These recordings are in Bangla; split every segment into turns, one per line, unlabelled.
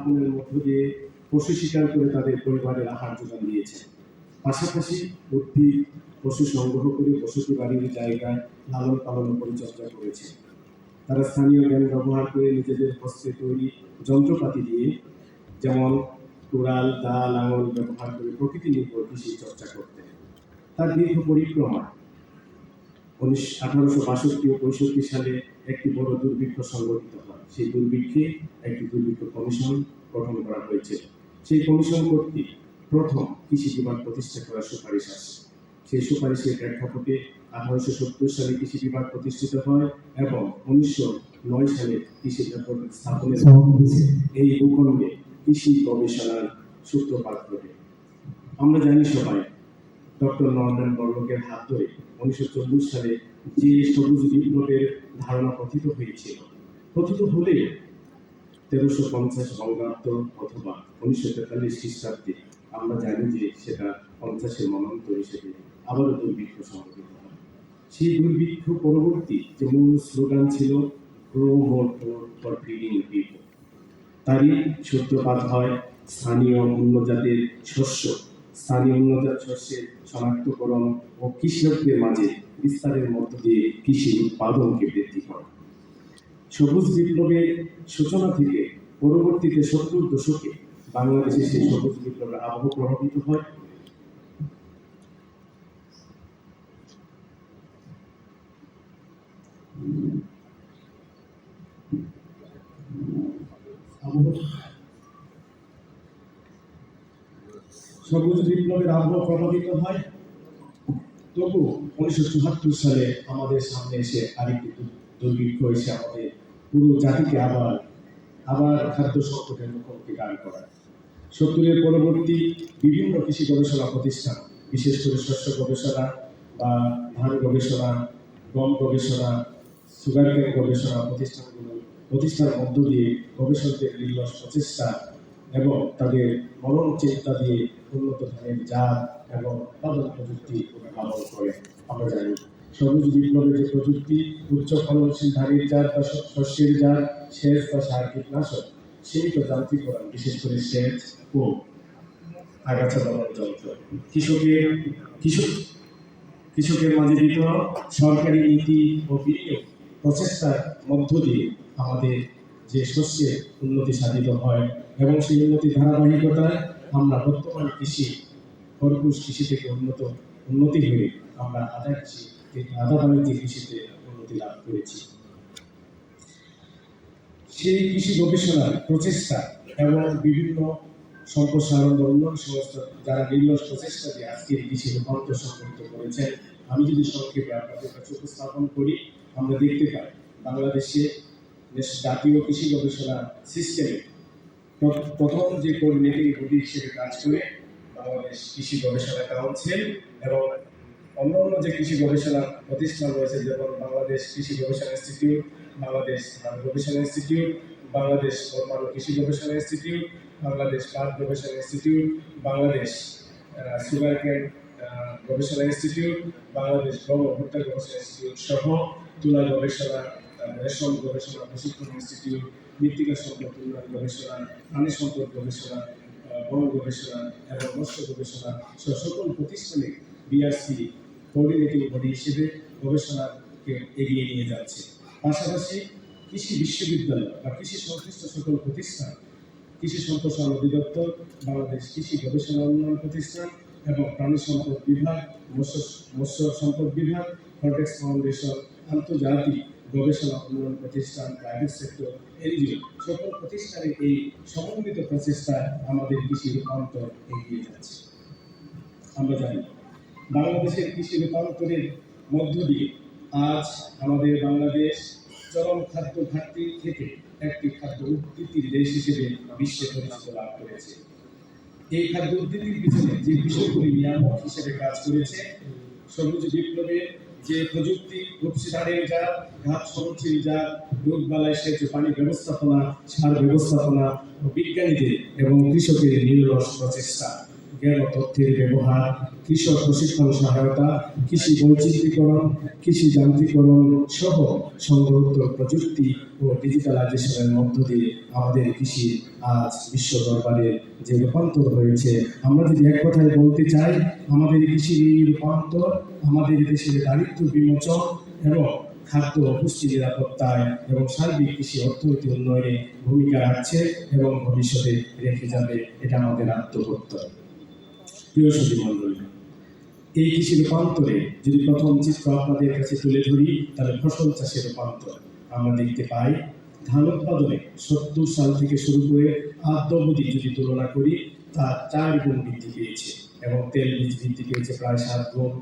স্থাপনের মধ্য দিয়ে পশু শিকার করে তাদের পরিবারের আহার যোগান দিয়েছে। পাশাপাশি উদ্ভিদ, পশু সংগ্রহ করে বসতি বাড়ির জায়গায় লালন পালন পরিচর্যা করেছে। তারা স্থানীয় জ্ঞান ব্যবহার করে নিজেদের হস্তে তৈরি যন্ত্রপাতি দিয়ে যেমন কুড়াল দা লাঙল ব্যবহার করে প্রকৃতি নির্ভর কৃষি চর্চা করতেন তার দীর্ঘ পরিক্রমা। উনিশ আঠারোশো বাষট্টি ও পঁয়ষট্টি সালে একটি বড় দুর্ভিক্ষ সংগঠিত হয়। সেই দুর্ভিক্ষে একটি দুর্ভিক্ষ কমিশন গঠন করা হয়েছে। সেই কমিশন কর্তৃক প্রথম কৃষি বিভাগ প্রতিষ্ঠা করার সুপারিশ আসে সেই সুপারিশের প্রেক্ষাপটে আঠারোশো সত্তর সালে কৃষি বিভাগ প্রতিষ্ঠিত হয় এবং উনিশশো নয় সালে কৃষি বিভাগ স্থাপনের এই ভূখণ্ডে কৃষি গবেষণার সূত্রপাত ঘটে। আমরা জানি সবাই ডক্টর নর্ম্যান বর্লকের হাত ধরে উনিশশো চল্লিশ সালে যে সবুজ বিপ্লবের ধারণা কথিত হয়েছিল কথিত হলে তেরোশো পঞ্চাশ বঙ্গাব্দ অথবা উনিশশো তেতাল্লিশ খ্রিস্টাব্দে আমরা জানি যে সেটা পঞ্চাশের মনন্তর হিসেবে আবারও দুর্ভিক্ষ সংঘটিত হয়। সেই দুর্ভিক্ষ পরবর্তী যে মূল স্লোগান ছিল তারই সূত্রপাত হয় স্থানীয় উন্নত জাতের শস্য। স্থানীয় উন্নতজাত শস্যের শনাক্তকরণ ও কৃষকদের মাঝে বিস্তারের মধ্য দিয়ে কৃষি উৎপাদনকে বৃদ্ধি করা। সবুজ বিপ্লবের সূচনা থেকে পরবর্তীতে সত্তর দশকে বাংলাদেশে সেই সবুজ বিপ্লবের আবহ প্রভাবিত হয়। সবুজ বিপ্লবের আবহ প্রভাবিত হয়। তবু উনিশশো চুয়াত্তর সালে আমাদের সামনে এসে আরেকটি দুর্ভিক্ষ এসে আমাদের। পুরো জাতিকে আবার আবার খাদ্য সংকটের মুখোমুখি দাঁড় করায়। সত্তরের পরবর্তী বিভিন্ন কৃষি গবেষণা প্রতিষ্ঠান, বিশেষ করে শস্য গবেষণা বা ধান গবেষণা, গম গবেষণা, সুগার গবেষণা প্রতিষ্ঠানগুলো, প্রতিষ্ঠার মধ্য দিয়ে গবেষকদের নির্লস প্রচেষ্টা এবং তাদের মনন চিন্তা দিয়ে উন্নত ধানের জাত এবং উৎপাদন প্রযুক্তি উদ্ভাবন করে। আমরা জানি সবুজ বিপ্লবের যে প্রযুক্তি, উচ্চ ফলনশীল ধানের জাত বা শস্যের জাত, সেচ বা সার কীটনাশক সীমিত যান্ত্রিকরণ বিশেষ করে সেচ ও আগাছা দমন যন্ত্র। কৃষকের, কৃষক, কৃষকের মাঝে দিত সরকারি নীতি ও বিনিয়োগ। প্রচেষ্টার মধ্য দিয়ে আমাদের যে শস্যের উন্নতি সাধিত হয় এবং সেই উন্নতির ধারাবাহিকতায় আমরা বর্তমান কৃষি, খরগোশ কৃষি থেকে উন্নত, উন্নতি হয়ে আমরা আদা কৃষি আদা কৃষিতে উন্নতি লাভ করেছি। সেই কৃষি গবেষণার প্রচেষ্টা এবং বিভিন্ন সম্প্রসারণ বা উন্নয়ন সংস্থা যারা নির্লস প্রচেষ্টা দিয়ে আজকে এই কৃষি রূপান্তর সংগঠিত করেছেন, আমি যদি সংক্ষেপে আপনাদের কাছে উপস্থাপন করি, আমরা দেখতে পাই বাংলাদেশে জাতীয় কৃষি গবেষণা সিস্টেমে প্রথম যে কোঅর্ডিনেটিং বডি হিসেবে কাজ করে বাংলাদেশ কৃষি গবেষণা কাউন্সিল এবং অন্যান্য যে কৃষি গবেষণা প্রতিষ্ঠান রয়েছে, যেমন বাংলাদেশ কৃষি গবেষণা ইনস্টিটিউট, বাংলাদেশ ধান গবেষণা ইনস্টিটিউট, বাংলাদেশ পরমাণু কৃষি গবেষণা ইনস্টিটিউট, বাংলাদেশ পাট গবেষণা ইনস্টিটিউট, বাংলাদেশ সুগার কেন গবেষণা ইনস্টিটিউট, বাংলাদেশ গম ভুট্টা গবেষণা ইনস্টিটিউট সহ তুলা গবেষণা রেশম গবেষণা, প্রশিক্ষণ ইনস্টিটিউট, মৃত্তিকা সম্পদ উন্নয়ন গবেষণা, প্রাণী সম্পদ গবেষণা বন গবেষণা এবং মৎস্য গবেষণা সহ সকল প্রতিষ্ঠানে বিআরসি কোঅর্ডিনেটিং বডি হিসেবে গবেষণাকে এগিয়ে নিয়ে যাচ্ছে। পাশাপাশি কৃষি বিশ্ববিদ্যালয় বা কৃষি সংশ্লিষ্ট সকল প্রতিষ্ঠান, কৃষি সম্প্রসারণ অধিদপ্তর, বাংলাদেশ কৃষি গবেষণা উন্নয়ন প্রতিষ্ঠান এবং প্রাণী সম্পদ বিভাগ, মৎস্য সম্পদ বিভাগ ফরটেক্স ফাউন্ডেশন আন্তর্জাতিক গবেষণা উন্নয়ন প্রতিষ্ঠান প্রাইভেট সেক্টর এনজিও সকল প্রতিষ্ঠানের এই সমন্বিত প্রচেষ্টায় আমাদের কৃষি রূপান্তর এগিয়ে যাচ্ছে। আমরা জানি বাংলাদেশের কৃষি রূপান্তরের মধ্য দিয়ে আজ আমাদের বাংলাদেশ চরম খাদ্য ঘাটতি থেকে একটি খাদ্য উৎপত্তির দেশ হিসেবে বিশ্বে পরিচিত লাভ করেছে। এই খাদ্য উৎপত্তির পিছনে যে বিষয়গুলি নিয়ামক হিসেবে কাজ করেছে, সবুজ বিপ্লবের যে প্রযুক্তি রূপসিধারের যা ঘাত সংরক্ষণ যা রোগ বালায় সেচ পানি ব্যবস্থাপনা, সার ব্যবস্থাপনা, বিজ্ঞানীদের এবং কৃষকের নিরলস প্রচেষ্টা। জ্ঞান তথ্যের ব্যবহার কৃষক প্রশিক্ষণ সহায়তা, কৃষি বৈচিত্র্যীকরণ, কৃষি যান্ত্রিকরণ সহ সংগ্রহত প্রযুক্তি ও ডিজিটালাইজেশনের মধ্য দিয়ে আমাদের কৃষি আজ বিশ্ব দরবারে যে রূপান্তর হয়েছে। আমরা যদি এক কথায় বলতে চাই, আমাদের এই রূপান্তর আমাদের দেশের দারিদ্র বিমোচন এবং খাদ্য পুষ্টি নিরাপত্তায় এবং সার্বিক কৃষি অর্থনীতি উন্নয়নে ভূমিকা রাখছে এবং ভবিষ্যতে রেখে যাবে, এটা আমাদের আত্মপ্রত্যয়। প্রিয় সুধী মণ্ডলী এই কৃষি রূপান্তরে যদি প্রথম চিত্র আপনাদের কাছে তুলে ধরি, তাহলে ফসল চাষের রূপান্তর আমরা দেখতে পাই, ধান উৎপাদনে সত্তর সাল থেকে শুরু করে আদ্যবধি যদি তুলনা করি তা চার গুণ বৃদ্ধি পেয়েছে এবং তেল বীজ বৃদ্ধি পেয়েছে প্রায় সাত গুণ।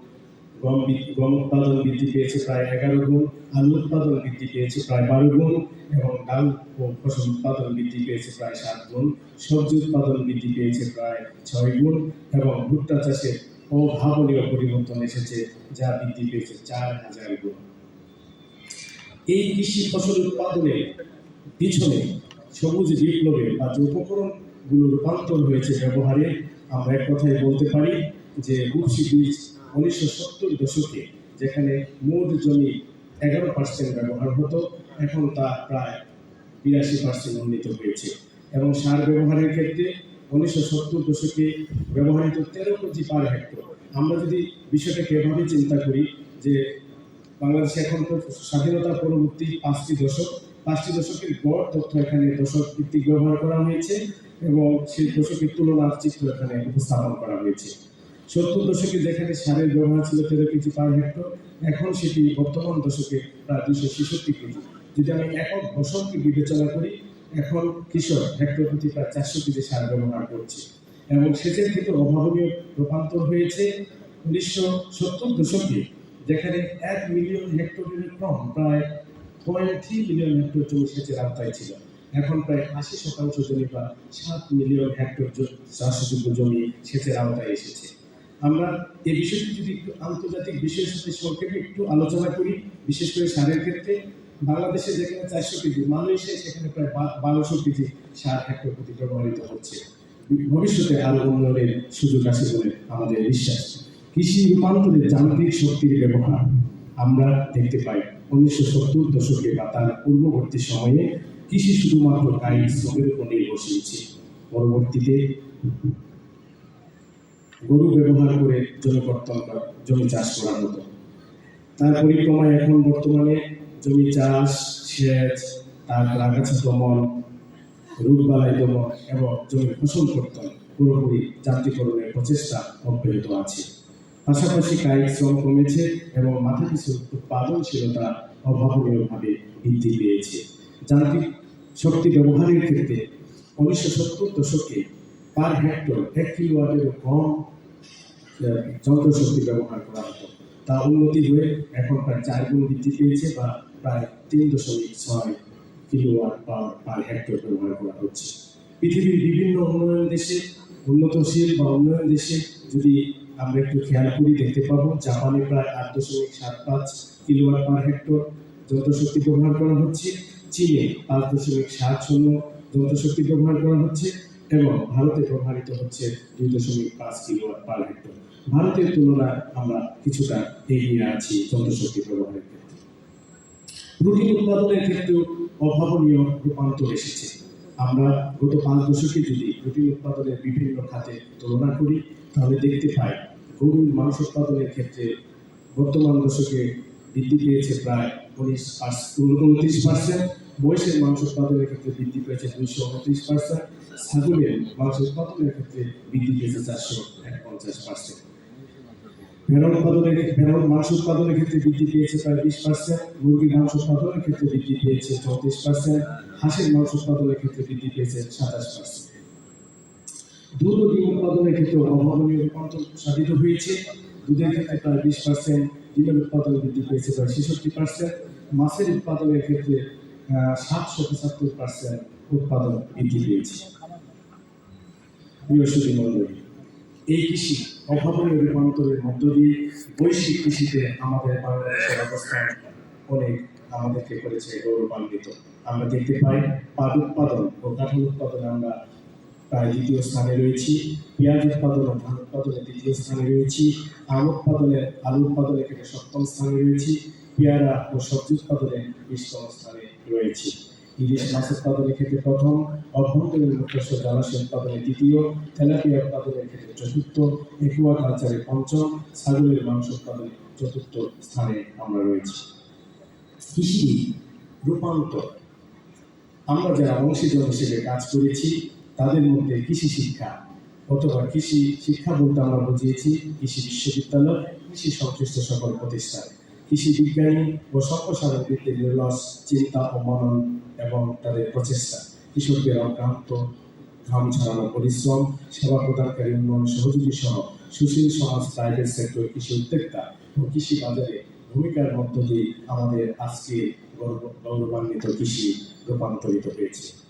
গম গম উৎপাদন বৃদ্ধি পেয়েছে প্রায় এগারো গুণ আলু উৎপাদন বৃদ্ধি পেয়েছে প্রায় বারো গুণ এবং ডাল ও ফসল উৎপাদন বৃদ্ধি পেয়েছে প্রায় সাত গুণ, সবজি উৎপাদন বৃদ্ধি পেয়েছে প্রায় ছয় গুণ এবং ভুট্টা চাষে অভাবনীয় পরিবর্তন এসেছে যা বৃদ্ধি পেয়েছে চার হাজার গুণ। এই কৃষি ফসল উৎপাদনের পিছনে সবুজ বিপ্লবে বা যে উপকরণগুলো রূপান্তর হয়েছে ব্যবহারে, আমরা এক কথায় বলতে পারি যে গুপসি বীজ উনিশশো সত্তর দশকে যেখানে মোট জমি এগারো পার্সেন্ট ব্যবহার হতো, এখন তা প্রায় বিরাশি পার্সেন্ট উন্নীত হয়েছে। এবং সার ব্যবহারের ক্ষেত্রে উনিশশো সত্তর দশকে ব্যবহৃত তেরো কেজি পার হেক্টর। আমরা যদি বিষয়টাকে এভাবে চিন্তা করি যে বাংলাদেশে এখন তো স্বাধীনতা পরবর্তী পাঁচটি দশক, পাঁচটি দশকের গড় তথ্য এখানে দশক ভিত্তিক ব্যবহার করা হয়েছে এবং সেই দশকের তুলনার চিত্র এখানে উপস্থাপন করা হয়েছে। সত্তর দশকে যেখানে সারের ব্যবহার ছিল তেরো কেজি পার হেক্টর, এখন সেটি বর্তমান দশকে প্রায় দুশো ছেষট্টি কেজি। যদি আমি একক ফসলকে বিবেচনা করি, এখন কৃষক হেক্টর প্রতি প্রায় চারশো কেজি সার ব্যবহার করছে। এবং সেচের ক্ষেত্রে অভাবনীয় রূপান্তর হয়েছে উনিশশো সত্তর দশকে, যেখানে এক মিলিয়ন হেক্টরের কম প্রায় পয়েন্ট থ্রি মিলিয়ন হেক্টর জমি সেচের আওতায় ছিল। এখন প্রায় আশি শতাংশ জমি বা সাত মিলিয়ন হেক্টর চাষযোগ্য জমি সেচের আওতায় এসেছে। আমরা এই বিষয়টি যদি একটু আন্তর্জাতিক সাথে সংক্ষেপে একটু আলোচনা করি, বিশেষ করে সারের ক্ষেত্রে। বাংলাদেশে যেখানে চারশো কেজি, মালয়েশিয়ায় সেখানে প্রায় বারোশো কেজি সার হেক্টর প্রতি ব্যবহৃত হচ্ছে। ভবিষ্যতে আরও উন্নয়নের সুযোগ আছে বলে আমাদের বিশ্বাস। কৃষি রূপান্তরে যান্ত্রিক শক্তির ব্যবহার আমরা দেখতে পাই। উনিশশো সত্তর দশকে বা তার পূর্ববর্তী সময়ে কৃষি শুধুমাত্র কায়িক শ্রমের উপর নির্ভরশীল ছিল। পরবর্তীতে গরু ব্যবহার করে জমি কর্তন করা জমি চাষ করা হতো তার পরিক্রমায় এখন বর্তমানে জমি চাষ, সেচ, তারপর আগাছা দমন রোগবালাই দমন এবং জমির ফসল কর্তন পুরোপুরি যান্ত্রিকরণের প্রচেষ্টা অব্যাহত আছে। পাশাপাশি কায়িক শ্রম কমেছে এবং মাথা পিছু উৎপাদনশীলতা অভাবনীয়ভাবে বৃদ্ধি পেয়েছে। যান্ত্রিক শক্তি ব্যবহারের ক্ষেত্রে উনিশশো সত্তর দশকে পার হেক্টর এক কিলোওয়াটেরও কম যন্ত্রশক্তি ব্যবহার করা হতো। তা উন্নতি হয়ে এখন প্রায় চার গুণ বৃদ্ধি পেয়েছে বা প্রায় তিন দশমিক ছয় কিলোওয়াট পার পার হেক্টর ব্যবহার করা হচ্ছে। পৃথিবীর বিভিন্ন উন্নয়ন দেশে, উন্নতশীল বা উন্নয়ন দেশে যদি আমরা একটু খেয়াল করি, দেখতে পাবো জাপানে প্রায় আট দশমিক সাত পাঁচ কিলোওয়াট পার হেক্টর যন্ত্রশক্তি ব্যবহার করা হচ্ছে। চীনে পাঁচ দশমিক সাত শূন্য যন্ত্রশক্তি ব্যবহার করা হচ্ছে। এবং ভারতে ব্যবহৃত হচ্ছে দুই দশমিক পাঁচ কিলোওয়াট পার হেক্টর। ভারতের তুলনায় আমরা কিছুটা এগিয়ে আছি যন্ত্রশক্তি ব্যবহারের ক্ষেত্রে। প্রোটিন উৎপাদনের ক্ষেত্রেও অভাবনীয় রূপান্তর এসেছে। আমরা গত পাঁচ দশকে যদি প্রোটিন উৎপাদনের বিভিন্ন খাতে তুলনা করি, তাহলে দেখতে পাই গরুর মাংস উৎপাদনের ক্ষেত্রে বর্তমান দশকে বৃদ্ধি পেয়েছে প্রায় উনিশ পার্সেন্ট উনত্রিশ পার্সেন্ট। মহিষের মাংস উৎপাদনের ক্ষেত্রে বৃদ্ধি পেয়েছে দুইশো উনত্রিশ পার্সেন্ট ছাগলের মাংস উৎপাদনের ক্ষেত্রে বৃদ্ধি পেয়েছে চারশো একপঞ্চাশ পার্সেন্ট ভেড়া উৎপাদনের ভেড়ার মাংস উৎপাদনের ক্ষেত্রে বৃদ্ধি পেয়েছে প্রায় বিশ পার্সেন্ট মুরগির মাংস উৎপাদনের ক্ষেত্রে বৃদ্ধি পেয়েছে চৌত্রিশ পার্সেন্ট হাঁসের মাংস উৎপাদনের ক্ষেত্রে বৃদ্ধি পেয়েছে সাতাশ পার্সেন্ট দুধ ডিম উৎপাদনের ক্ষেত্রে অভাবনীয় রূপান্তর সাধিত হয়েছে। দুধের ক্ষেত্রে প্রায় বিশ পার্সেন্ট ডিমের উৎপাদন বৃদ্ধি পেয়েছে প্রায় ছেষট্টি পার্সেন্ট মাছের উৎপাদনের ক্ষেত্রে সাতশো পঁচাত্তর পার্সেন্ট উৎপাদন বৃদ্ধি পেয়েছে। সুধী এই কৃষি অভাবনীয় রূপান্তরের মধ্য দিয়ে বৈশ্বিক কৃষিতে আমাদের বাংলাদেশের অবস্থান অনেক আমাদেরকে করেছে গৌরবান্বিত। আমরা দেখতে পাই, পাট উৎপাদন ও কাঠল উৎপাদনে আমরা প্রায় দ্বিতীয় স্থানে রয়েছি, পেঁয়াজ উৎপাদন ও ধান উৎপাদনে তৃতীয় স্থানে রয়েছি, আম উৎপাদনে আলু উৎপাদনে সপ্তম স্থানে রয়েছি, পেয়ারা ও সবজি উৎপাদনে বিশতম স্থানে রয়েছি। ইলিশ মাছ উৎপাদনের ক্ষেত্রে প্রথম, অভ্যন্তরীণ মৎস্য জলাশয় উৎপাদনে তৃতীয় তেলাপিয়া উৎপাদনের ক্ষেত্রে চতুর্থ, একুয়া কালচারে পঞ্চম, ছাগলের মাংস উৎপাদনে চতুর্থ স্থানে আমরা রয়েছি। কৃষি রূপান্তর। আমরা যারা অংশীজন হিসেবে কাজ করেছি, তাদের মধ্যে কৃষি শিক্ষা অথবা কৃষি শিক্ষা বলতে আমরা বুঝিয়েছি, কৃষি বিশ্ববিদ্যালয়, কৃষি সংশ্লিষ্ট সকল প্রতিষ্ঠান। কৃষি বিজ্ঞানী ও সম্প্রসারণ ভিত্তিক নির্লস চিন্তা ও মনন এবং তাদের প্রচেষ্টা। কৃষকদের অক্রান্ত ঘাম ছড়ানো, পরিশ্রম, সেবা প্রদানকারী উন্নয়ন, সহযোগী সহ সুশীল সমাজ প্রাইভেট সেক্টর কৃষি উদ্যোক্তা ও কৃষি বাজারে ভূমিকার মধ্য দিয়ে আমাদের আজকে গৌরব- গৌরবান্বিত কৃষি রূপান্তরিত হয়েছে।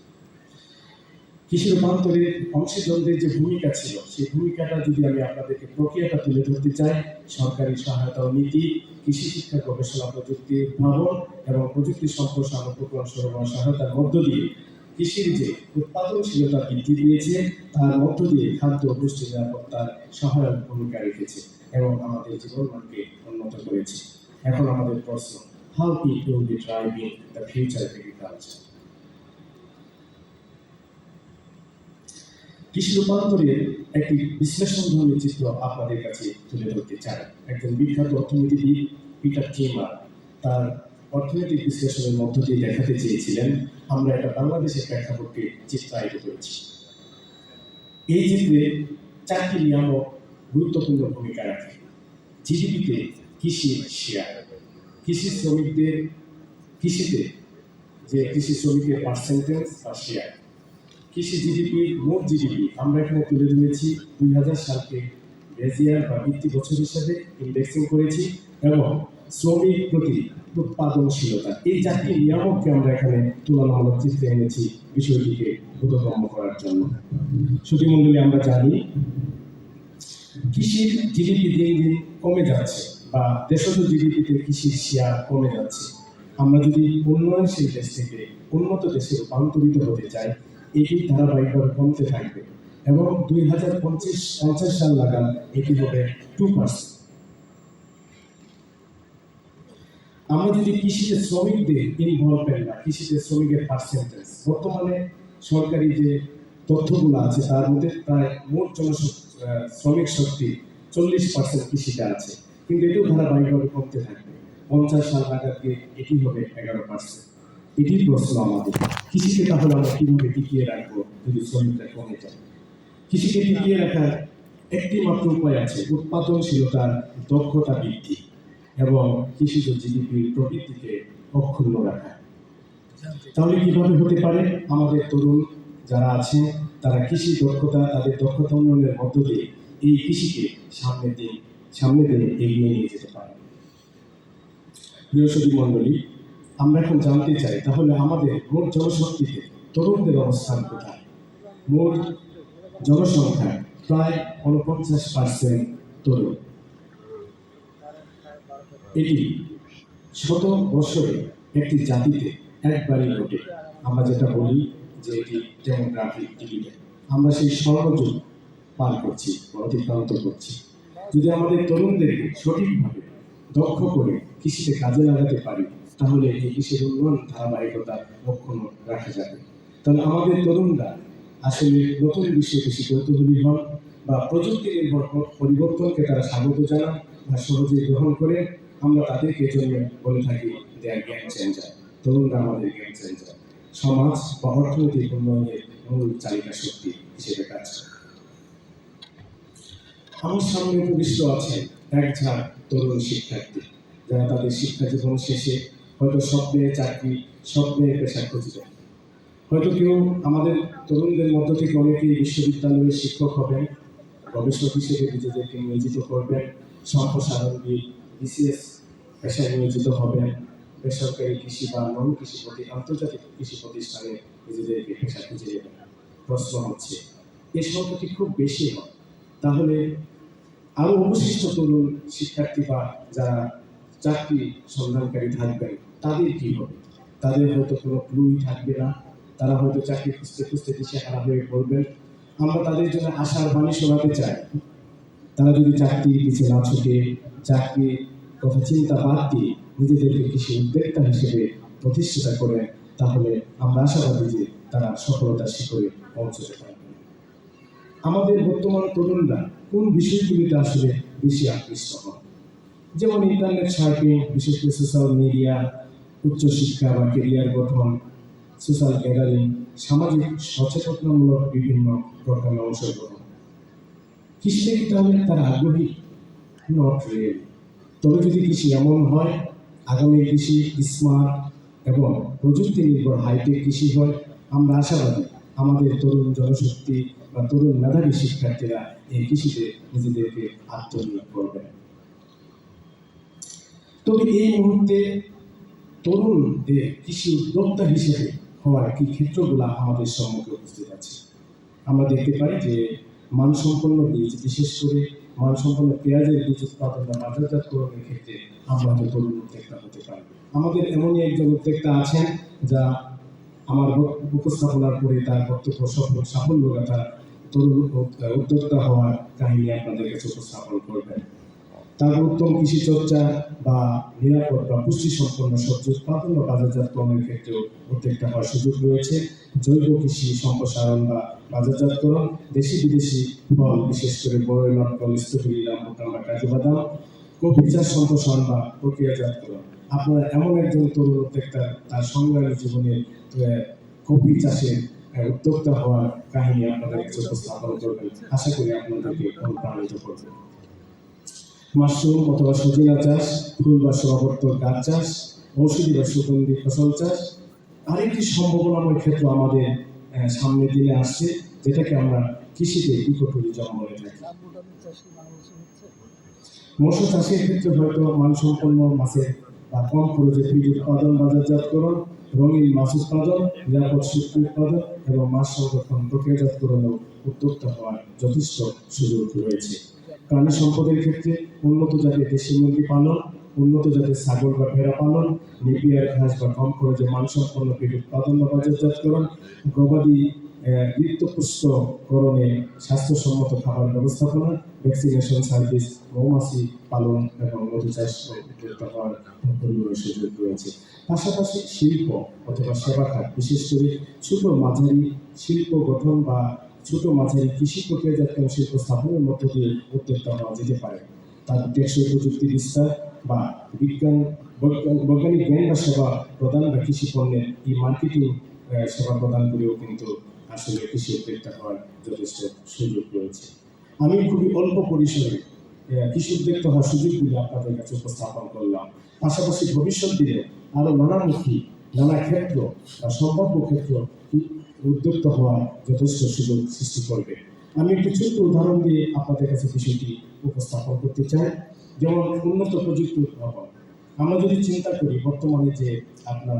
কৃষি রূপান্তরের অংশীজনদের যে ভূমিকা ছিল, সেই ভূমিকাটা যদি আমি আপনাদেরকে প্রক্রিয়াটা তুলে ধরতে চাই, সরকারি সহায়তা ও নীতি, কৃষি শিক্ষা গবেষণা প্রযুক্তি উদ্ভাবন এবং প্রযুক্তি সম্প্রসারণ উপকরণ সরবরাহ সহায়তার মধ্য দিয়ে কৃষির যে উৎপাদনশীলতা বৃদ্ধি পেয়েছে, তার মধ্য দিয়ে খাদ্য পুষ্টি নিরাপত্তার সহায়ক ভূমিকা রেখেছে এবং আমাদের জীবনমানকে উন্নত করেছে। এখন আমাদের প্রশ্ন how will be driving the future agriculture কৃষি রূপান্তরের একটি বিশ্লেষণধর্মী চিত্র আপনাদের কাছে তুলে ধরতে চাই। একজন বিখ্যাত অর্থনীতিবিদ, পিটার টিমার তার অর্থনৈতিক বিশ্লেষণের মধ্য দিয়ে দেখাতে চেয়েছিলেন, আমরা এটা বাংলাদেশের প্রেক্ষাপটকে চিত্রায়িত করেছি। এই চিত্রে চারটি নিয়ামক গুরুত্বপূর্ণ ভূমিকা রাখে। জিডিপিতে কৃষি শেয়ার। কৃষি শ্রমিকদের, কৃষিতে যে কৃষি শ্রমিকের পার্সেন্টেজ বা শেয়ার কৃষি জিডিপি মোট জিডিপি আমরা এখানে তুলে ধরেছি দুই হাজার সালকে বেজিয়ার বা বৃত্তি বছর হিসাবে ইন্ডেক্সিং করেছি এবং শ্রমিক প্রতি উৎপাদনশীলতা। এই চারটি নিয়ামককে আমরা এখানে তুলনামূলক চিত্রে এনেছি বিষয়টিকে বোধগম্য করার জন্য। শ্রুতিমণ্ডলী আমরা জানি কৃষির জিডিপি দিন দিন কমে যাচ্ছে বা দেশজ জিডিপিতে কৃষির শেয়ার কমে যাচ্ছে। আমরা যদি উন্নয়নশীল দেশ থেকে উন্নত দেশে রূপান্তরিত হতে চাই এটি ধারাবাহিকভাবে কমতে থাকবে এবং দুই হাজার পঞ্চাশ পঞ্চাশ সাল নাগাদ এটি হবে টু পার্সেন্ট আমরা যদি কৃষিতে শ্রমিকদের ইনভলভমেন্ট বা কৃষিতে শ্রমিকের পার্সেন্টেজ বর্তমানে সরকারি যে তথ্যগুলো আছে, তার মধ্যে প্রায় মোট জনশক্তি শ্রমিক শক্তি চল্লিশ পার্সেন্ট কৃষিতে আছে। কিন্তু এটিও ধারাবাহিকভাবে কমতে থাকবে। পঞ্চাশ সাল নাগাদ এটি হবে এগারো পার্সেন্ট এটি প্রশ্ন আমাদের। কৃষিকে তাহলে আমরা কীভাবে টিকিয়ে রাখব যদি শ্রমিকরা কমে যায়? কৃষিকে টিকিয়ে রাখার একটি মাত্র উপায় আছে উৎপাদনশীলতার দক্ষতা বৃদ্ধি এবং কৃষিজ জিডিপির প্রবৃত্তিকে অক্ষুণ্ণ রাখা। তাহলে কীভাবে হতে পারে? আমাদের তরুণ যারা আছে তারা কৃষি দক্ষতা, তাদের দক্ষতা উন্নয়নের মধ্য দিয়ে এই কৃষিকে সামনের দিন সামনে দিয়ে এগিয়ে নিয়ে যেতে পারে। প্রিয় মণ্ডলী আমরা এখন জানতে চাই, তাহলে আমাদের মোট জনশক্তিতে তরুণদের অবস্থান কোথায়? মোট জনসংখ্যা প্রায় উনপঞ্চাশ পার্সেন্ট তরুণ। এটি শত বছরে একটি জাতিতে একবারই ঘটে। আমরা যেটা বলি যে এটি ডেমোগ্রাফিক ডিভিডেন্ড আমরা সেই স্বর্ণযুগ পার করছি, অতিক্রান্ত করছি। যদি আমাদের তরুণদেরকে সঠিকভাবে দক্ষ করে কৃষিতে কাজে লাগাতে পারি তাহলে এই কৃষির উন্নয়ন ধারাবাহিকতা অক্ষুণ্ণ রাখা যাবে। তাহলে আমাদের তরুণরা আসলে নতুন বিশ্বে বেশি কৌতূহলী হন বা প্রযুক্তি নির্ভর পরিবর্তনকে তারা স্বাগত জানান বা সহজে গ্রহণ করে আমরা তাদেরকে জন্য বলে থাকি দেয়ার জ্ঞান চেঞ্জার তরুণরা আমাদের জ্ঞান চেঞ্জার সমাজ বা অর্থনৈতিক উন্নয়নের মূল চালিকা শক্তি হিসেবে কাজ করে। আমার সামনে উপবিষ্ট আছে, এক ঝাঁক তরুণ শিক্ষার্থী। যারা তাদের শিক্ষা জীবন শেষে হয়তো স্বপ্নে চাকরি স্বপ্নে পেশা খুঁজবে হয়তো কেউ আমাদের তরুণদের মধ্য থেকে অনেকেই বিশ্ববিদ্যালয়ের শিক্ষক হবেন, গবেষক হিসেবে নিজেদেরকে নিয়োজিত করবেন সম্প্রসারণবিদ বিসিএস পেশায় নিয়োজিত হবেন, বেসরকারি কৃষি বা নন কৃষি প্রতি আন্তর্জাতিক কৃষি প্রতিষ্ঠানে নিজেদেরকে পেশা খুঁজে নেবেন। প্রশ্ন হচ্ছে এই সংখ্যাটি খুব বেশি হয়? তাহলে আরও অবশিষ্ট তরুণ শিক্ষার্থী বা যারা চাকরি সন্ধানকারী থাকবেন তাদের কি হবে? তাদের হয়তো কোনো ক্লুই থাকবে না। তারা হয়তো চাকরি খুঁজতে খুঁজতে দিশেহারা হয়ে পড়বেন। আমরা তাদের জন্য আশার বাণী শোনাতে চাই। তারা যদি চাকরি পিছিয়ে না ছুটে চাকরি কথা চিন্তা বাদ দিয়ে নিজেদেরকে কৃষি উদ্যোক্তা হিসেবে প্রতিষ্ঠিত করেন, তাহলে আমরা আশাবাদী যে তারা সফলতার শিখরে পৌঁছতে পারবে। আমাদের বর্তমান তরুণরা কোন বিষয়গুলিতে আসলে বেশি আকৃষ্ট হন? যেমন ইন্টারনেট সার্ফিং বিশেষ করে সোশ্যাল মিডিয়া উচ্চশিক্ষা বা কেরিয়ার গঠন সোশ্যাল গ্যাদারিং সামাজিক সচেতনতামূলক বিভিন্ন প্রোগ্রামে অংশগ্রহণ। কৃষিতে কি তাহলে তারা আগ্রহী? নট রিয়েলি তবে যদি কৃষি এমন হয়, আগামী কৃষি স্মার্ট এবং প্রযুক্তি নির্ভর হাইটেক কৃষি হয়, আমরা আশাবাদী আমাদের তরুণ জনশক্তি বা তরুণ মেধাবী শিক্ষার্থীরা এই কৃষিতে নিজেদেরকে আত্মনিয়োগ করবেন তবে এই মুহূর্তে তরুণদের কৃষি উদ্যোক্তা হিসেবে হওয়ার কি ক্ষেত্রগুলো আমাদের সম্মুখে উপস্থিত আছে। আমরা দেখতে পাই যে মানসম্পন্ন বীজ, বিশেষ করে মানসম্পন্ন পেঁয়াজের বীজ উৎপাদন বা বাজারজাতকরণের ক্ষেত্রে আমরা হয়তো তরুণ উদ্যোক্তা হতে পারি। আমাদের এমনই একজন উদ্যোক্তা আছেন যা আমার উপস্থাপনার পরে তার বক্তব্য সফল সাফল্য গাথা তরুণ উদ্যোক্তা হওয়ার কাহিনী আপনাদের কাছে উপস্থাপন করবেন। তার উত্তম কৃষি চর্চা বা নিরাপদ বা পুষ্টি সম্পন্ন সবজি উৎপাদন বা বাজারজাতকরণের ক্ষেত্রেও উদ্যোক্তা হওয়ার সুযোগ রয়েছে। জৈব কৃষি সম্প্রসারণ বা বাজারজাতকরণ, দেশি বিদেশি ফল, বিশেষ করে বড় লটকল, স্ট্রবেরি রামবুটান বা কাজু, বাদাম, কফি, চাষ সম্প্রসারণ বা প্রক্রিয়াজাতকরণ। আপনারা এমন একজন তরুণ উদ্যোক্তা, তার সংগ্রামী জীবনে কফি চাষের উদ্যোক্তা হওয়ার কাহিনী আপনাদের উপস্থাপন করবেন। আশা করি আপনাদেরকে অনুপ্রাণিত করবে। মাশরুম অথবা সজিনা চাষ, ফুল বা সমাবর্তক গাছ চাষ ঔষধি বা সুগন্ধি ফসল চাষ। আরেকটি সম্ভাবনাময় ক্ষেত্র আমাদের সামনে দিনে আসছে, যেটাকে আমরা কৃষিতে ইকোটুরিজম বলে থাকি। মৎস্য চাষের ক্ষেত্রে হয়তো মানসম্পন্ন মাছের বা কম খরচে ফিড উৎপাদন, বাজারজাতকরণ, রঙিন মাছ উৎপাদন, নিরাপদ শক্তি উৎপাদন এবং মাছ সংরক্ষণ প্রক্রিয়াজাতকরণেও উদ্যোক্তা হওয়ার যথেষ্ট সুযোগ রয়েছে। প্রাণী সম্পদের ক্ষেত্রে উন্নত জাতের দেশি মুরগি পালন, উন্নত জাতের ছাগল বা ভেড়া পালন, নেপিয়ার ঘাস বা কম খরচে মানসম্পন্ন পেট উৎপাদন বা বাজারজাতকরণ, গবাদি হৃষ্টপুষ্টকরণে স্বাস্থ্যসম্মত খাবার ব্যবস্থাপনা ভ্যাকসিনেশন সার্ভিস মৌমাছি পালন এবং মধু চাষ সুযোগ রয়েছে। পাশাপাশি শিল্প অথবা সেবা খাত, বিশেষ করে ছোট মাঝারি শিল্প গঠন বা ছোট মাঝারি কৃষি প্রক্রিয়াজাতকরণ শিল্প স্থাপনের মধ্য দিয়ে উদ্যোক্তা হওয়া যেতে পারে। তার টেকসই প্রযুক্তি বিস্তার বা বিজ্ঞান, বৈজ্ঞান- বৈজ্ঞানিক জ্ঞান বা সেবা প্রদান বা কৃষি পণ্যের ই মার্কেটিং সেবা প্রদান করেও কিন্তু আসলে কৃষি উদ্যোক্তা হওয়ার যথেষ্ট সুযোগ রয়েছে। আমি খুবই অল্প পরিসরে কৃষি উদ্যোক্তা হওয়ার সুযোগগুলি আপনাদের কাছে উপস্থাপন করলাম। পাশাপাশি ভবিষ্যৎ দিনে আরও নানামুখী, নানা ক্ষেত্র বা সম্ভাব্য ক্ষেত্র উদ্যোক্তা হওয়ার যথেষ্ট সুযোগ সৃষ্টি করবে। আমি একটি ছোট্ট উদাহরণ দিয়ে আপনাদের কাছে বিষয়টি উপস্থাপন করতে চাই। যেমন উন্নত প্রযুক্তি উদ্ভাবন আমরা যদি চিন্তা করি, বর্তমানে যে আপনার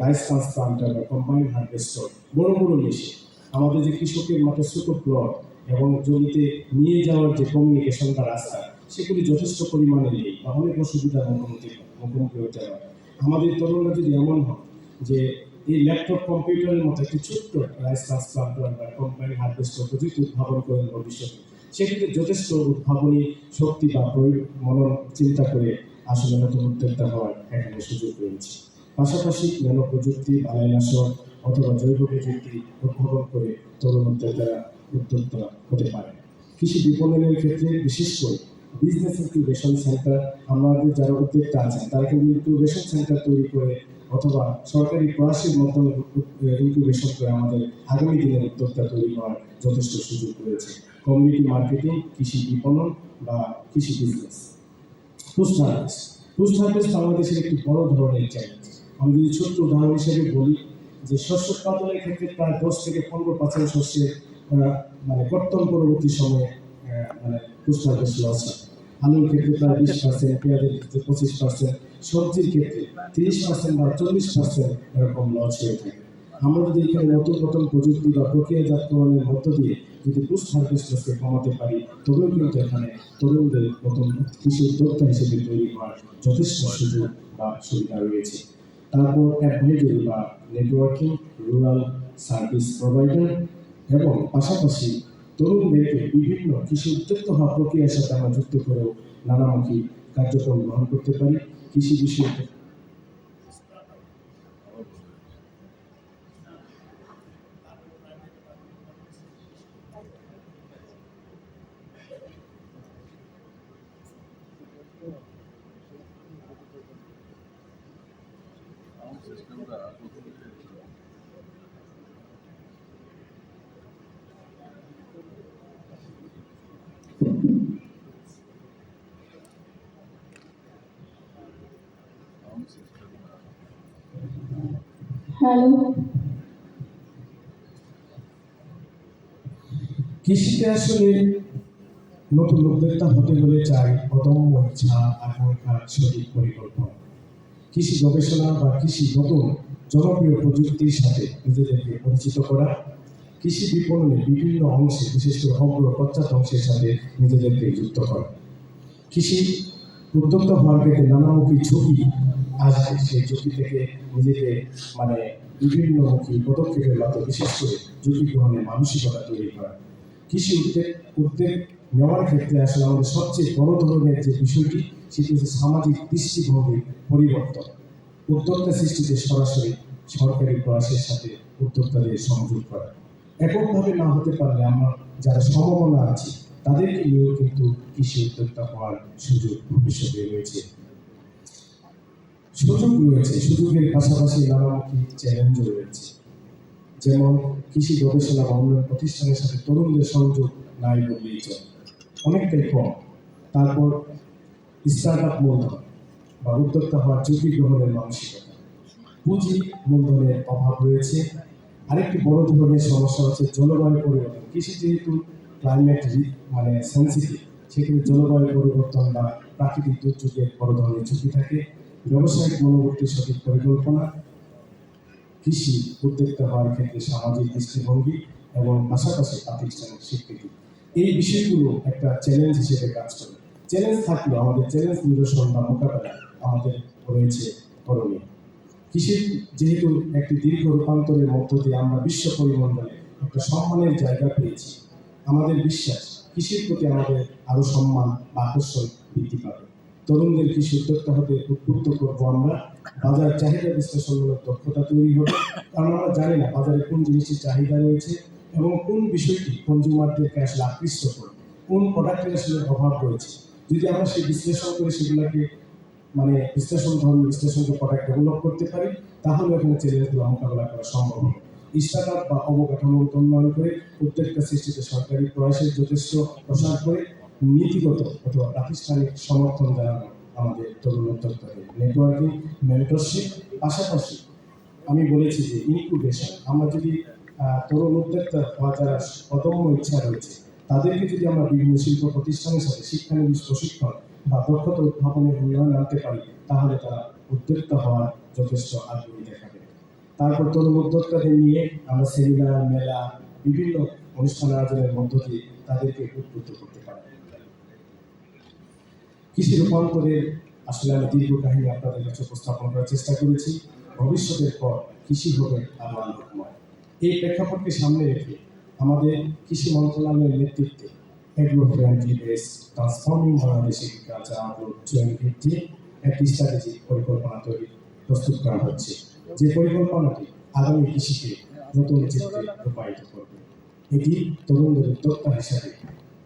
রাইস ট্রান্সপ্লান্টার বা কম্বাইন হারভেস্টর, বড় বড় মেশিন, আমাদের যে কৃষকের মাঠে ছোট প্লট এবং জমিতে নিয়ে যাওয়ার যে কমিউনিকেশন বা রাস্তা, সেগুলি যথেষ্ট পরিমাণে নেই বা অনেক অসুবিধার মুখোমুখি মুখোমুখি হতে হয়। আমাদের তরুণরা যদি এমন হয় যে এই ল্যাপটপ কম্পিউটারের মতো একটি ছোট্ট রাইস ট্রান্সপ্লান্টার বা কম্বাইন হারভেস্টর প্রযুক্তি উদ্ভাবন করেন ভবিষ্যতে। সেক্ষেত্রে যথেষ্ট উদ্ভাবনী শক্তি বা মনন চিন্তা করে আসলে নতুন উদ্যোক্তা হওয়ার এখানে সুযোগ রয়েছে। পাশাপাশি ন্যানো প্রযুক্তি, বালাইনাশক অথবা জৈব প্রযুক্তি উদ্ভাবন করে তরুণ উদ্যোক্তারা উদ্যোক্তা হতে পারে কৃষি বিপণনের ক্ষেত্রে বিশেষ করে বিজনেস ইনকিউবেশন সেন্টার আমাদের যারা উদ্যোক্তা আছেন তারা কিন্তু ইনকিউবেশন সেন্টার তৈরি করে অথবা সরকারি প্রয়াসের মাধ্যমে ইনকিউবেশন করে আমাদের আগামী দিনের উদ্যোক্তা তৈরি হওয়ার যথেষ্ট সুযোগ রয়েছে। কমিউনিটি মার্কেটিং কৃষি বিপণন বা কৃষি business post harvest post harvest বাংলাদেশের একটি বড় ধরনের চ্যালেঞ্জ আমি যদি ছোট্ট উদাহরণ হিসেবে বলি যে শস্য উৎপাদনের ক্ষেত্রে প্রায় দশ থেকে পনেরো পার্সেন্ট শস্যের মানে কর্তন পরবর্তী সময়ে মানে পোস্ট হারভেস্ট লস হয়। আলুর ক্ষেত্রে প্রায় বিশ পার্সেন্ট পেঁয়াজের ক্ষেত্রে পঁচিশ পার্সেন্ট সবজির ক্ষেত্রে তিরিশ পার্সেন্ট বা চল্লিশ পার্সেন্ট এরকম লস হয়ে থাকে। আমরা যদি এখানে নতুন নতুন প্রযুক্তি বা প্রক্রিয়াজাতকরণের মধ্য দিয়ে যদি পোস্ট হারভেস্ট লসকে কমাতে পারি, তবেও কিন্তু এখানে তরুণদের নতুন কৃষি উদ্যোক্তা হিসেবে তৈরি হওয়ার যথেষ্ট সুযোগ বা সুবিধা রয়েছে। তারপর অ্যাডভাইজারি বা নেটওয়ার্কিং রুরাল সার্ভিস প্রোভাইডার এবং পাশাপাশি তরুণদেরকে বিভিন্ন কৃষি উদ্যোক্তা হওয়া প্রক্রিয়ার সাথে আমরা যুক্ত করেও নানামুখী কার্যক্রম গ্রহণ করতে পারি। que
se.
কৃষিতে আসলে নতুন উদ্যোক্তা হতে হলে চাই অদম্য ইচ্ছা আকাঙ্ক্ষা সঠিক পরিকল্পনা। কৃষি গবেষণা বা কৃষি নতুন জনপ্রিয় প্রযুক্তির সাথে নিজেদেরকে পরিচিত করা। কৃষি বিপণনের বিভিন্ন অংশে, বিশেষ করে অগ্র পশ্চাৎ অংশের সাথে নিজেদেরকে যুক্ত করা। কৃষি উদ্যোক্তা হওয়ার ক্ষেত্রে নানামুখী ঝুঁকি আসবে। সেই ঝুঁকি থেকে নিজেকে মানে বিভিন্নমুখী পদক্ষেপের মাধ্যমে বিশেষ করে ঝুঁকি গ্রহণের মানসিকতা তৈরি করা। কৃষি উদ্যোগ উদ্যোগ নেওয়ার ক্ষেত্রে আসলে আমাদের সবচেয়ে বড় ধরনের যে বিষয়টি, সেটি হচ্ছে সামাজিক দৃষ্টিভঙ্গির পরিবর্তন। উদ্যোক্তা সৃষ্টিতে সরাসরি সরকারি প্রয়াসের সাথে উদ্যোক্তাদের সংযোগ করা। এককভাবে না হতে পারলে আমরা যারা সম্ভাবনা আছে, তাদেরকে নিয়েও কিন্তু কৃষি উদ্যোক্তা হওয়ার সুযোগ ভবিষ্যতে রয়েছে। সুযোগ রয়েছে, সুযোগের পাশাপাশি নানামুখী চ্যালেঞ্জও রয়েছে। যেমন কৃষি গবেষণা বা অন্যান্য প্রতিষ্ঠানের সাথে তরুণদের সংযোগ নাই বললেই চলে। অনেকটাই কম। তারপর স্টার্ট আপ মূলধন বা উদ্যোক্তা হওয়ার ঝুঁকি গ্রহণের মানসিকতা। পুঁজি মূলধনের অভাব রয়েছে। আরেকটি বড় ধরনের সমস্যা হচ্ছে জলবায়ু পরিবর্তন। কৃষি যেহেতু ক্লাইমেট মানে সেন্সিটিভ সেক্ষেত্রে জলবায়ু পরিবর্তন বা প্রাকৃতিক দুর্যোগের বড় ধরনের ঝুঁকি থাকে। ব্যবসায়িক মনোবর্তী সঠিক পরিকল্পনা কৃষি উদ্যোক্তা হওয়ার ক্ষেত্রে সামাজিক দৃষ্টিভঙ্গি এবং পাশাপাশি প্রাতিষ্ঠানিক স্বীকৃতি। এই বিষয়গুলো একটা চ্যালেঞ্জ হিসেবে কাজ করে। চ্যালেঞ্জ থাকলেও আমাদের চ্যালেঞ্জ নিরসন বা মোকাবেলা আমাদের রয়েছে করণীয় কৃষির যেহেতু একটি দীর্ঘ রূপান্তরের মধ্য দিয়ে আমরা বিশ্ব পরিমণ্ডলে একটা সম্মানের জায়গা পেয়েছি। আমাদের বিশ্বাস কৃষির প্রতি আমাদের আরও সম্মান বা আকর্ষণ বৃদ্ধি পাবে। তরুণদের কৃষি উদ্যোক্তা হতে উদ্বুদ্ধ করব আমরা। বাজার চাহিদা বিশ্লেষণমূলক দক্ষতা তৈরি হবে। কারণ আমরা জানি না বাজারে কোন জিনিসটির চাহিদা রয়েছে এবং কোন বিষয়টি কনজিউমারদেরকে আসলে আকৃষ্ট করে, কোন প্রোডাক্টের আসলে অভাব রয়েছে। যদি আমরা সেই বিশ্লেষণ করে সেগুলোকে মানে বিশ্লেষণ ধরনের বিশ্লেষণকে প্রোডাক্ট ডেভেলপ করতে পারি, তাহলে ওখানে চ্যালেঞ্জগুলো মোকাবেলা করা সম্ভব হবে। স্টার্ট আপ বা অবকাঠামো উন্নয়ন করে প্রত্যেকটা সৃষ্টিতে সরকারি প্রয়াসের যথেষ্ট প্রসার করে নীতিগত অথবা প্রাতিষ্ঠানিক সমর্থন জানানো আমাদের তরুণ উদ্যোক্তাদের নেটওয়ার্কিং মেন্টরশিপ পাশাপাশি আমি বলেছি যে ইনকিউবেশন আমরা যদি তরুণ উদ্যোক্তা হওয়া যারা অদম্য ইচ্ছা রয়েছে, তাদেরকে যদি আমরা বিভিন্ন শিল্প প্রতিষ্ঠানের সাথে শিক্ষানবিশ প্রশিক্ষণ বা দক্ষতা উদ্ভাবনের উন্নয়ন আনতে পারি, তাহলে তারা উদ্যোক্তা হওয়ার যথেষ্ট আগ্রহী দেখাবে। তারপর তরুণ উদ্যোক্তাদের নিয়ে আমরা সেমিনার মেলা, বিভিন্ন অনুষ্ঠান আয়োজনের মধ্য দিয়ে তাদেরকে উদ্বুদ্ধ করতে পারি কৃষি রূপান্তরের আসলে আমি দীর্ঘ কাহিনী আপনাদের কাছে উপস্থাপন করার চেষ্টা করেছি। ভবিষ্যতের পর কৃষি হবে আরও আলোকময় এই প্রেক্ষাপটকে সামনে রেখে আমাদের কৃষি মন্ত্রণালয়ের নেতৃত্বে পরিকল্পনা প্রস্তুত করা হচ্ছে। যে পরিকল্পনাটি আগামী কৃষিকে নতুন রূপায়িত এটি হিসাবে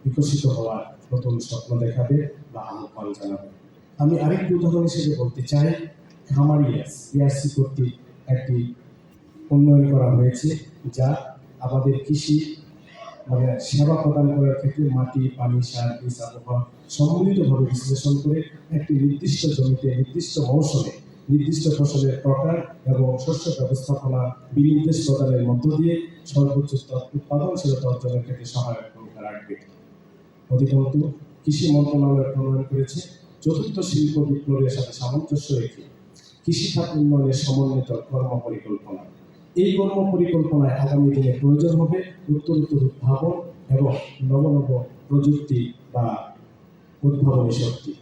বিকশিত হওয়ার নতুন স্বপ্ন দেখাবে বা আহ্বান জানাবে। আমি আরেকটি উদাহরণ হিসেবে বলতে চাই, খামার ইয়াস। ইয়ারসি কর্তৃক একটি উন্নয়ন করা হয়েছে যা আমাদের কৃষি মানে সেবা প্রদান করার ক্ষেত্রে মাটি, পানি, সার, বীজ, আবহাওয়া সম্মিলিতভাবে বিশ্লেষণ করে একটি নির্দিষ্ট জমিতে, নির্দিষ্ট মৌসুমে, নির্দিষ্ট ফসলের প্রকার এবং শস্য ব্যবস্থাপনা বিনির্দেশ প্রদানের মধ্য দিয়ে সর্বোচ্চ উৎপাদনশীলতা অর্জনের ক্ষেত্রে সহায়ক ভূমিকা রাখবে। অধিকন্তু কৃষি মন্ত্রণালয় প্রণয়ন করেছে চতুর্থ শিল্প বিপ্লবের সাথে সামঞ্জস্য রেখে কৃষি খাত উন্নয়নের সমন্বিত কর্ম পরিকল্পনা। এই কর্ম পরিকল্পনায় আগামী দিনে প্রয়োজন হবে উত্তরোত্তর উদ্ভাবন এবং নব নব প্রযুক্তি বা উদ্ভাবনী শক্তি।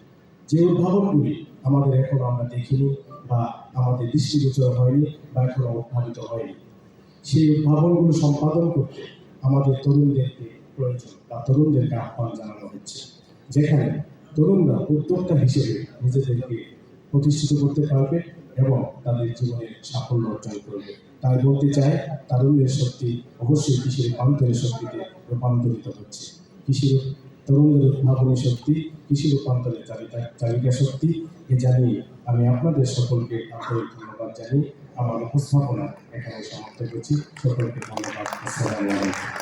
যে উদ্ভাবনগুলি আমাদের এখনও আমরা দেখিনি বা আমাদের দৃষ্টিগোচর হয়নি বা এখনও উদ্ভাবিত হয়নি, সেই উদ্ভাবনগুলো সম্পাদন করতে আমাদের তরুণদেরকে বা তরুণদেরকে আহ্বান জানানো হচ্ছে যেখানে তরুণরা উদ্যোক্তা হিসেবে নিজেদেরকে প্রতিষ্ঠিত করতে পারবে এবং তাদের জীবনে সাফল্য অর্জন করবে। তাই বলতে চাই তারুণ্যের শক্তি অবশ্যই কৃষির রূপান্তরের শক্তিতে রূপান্তরিত হচ্ছে। কৃষির তরুণদের উদ্ভাবনী শক্তি কৃষি রূপান্তরের চালিকা চালিকা শক্তি, এ জানিয়ে আমি আপনাদের সকলকে আন্তরিক ধন্যবাদ জানিয়ে আমার উপস্থাপনা এখানে সমাপ্ত করছি। সকলকে ধন্যবাদ। আসসালামু আলাইকুম।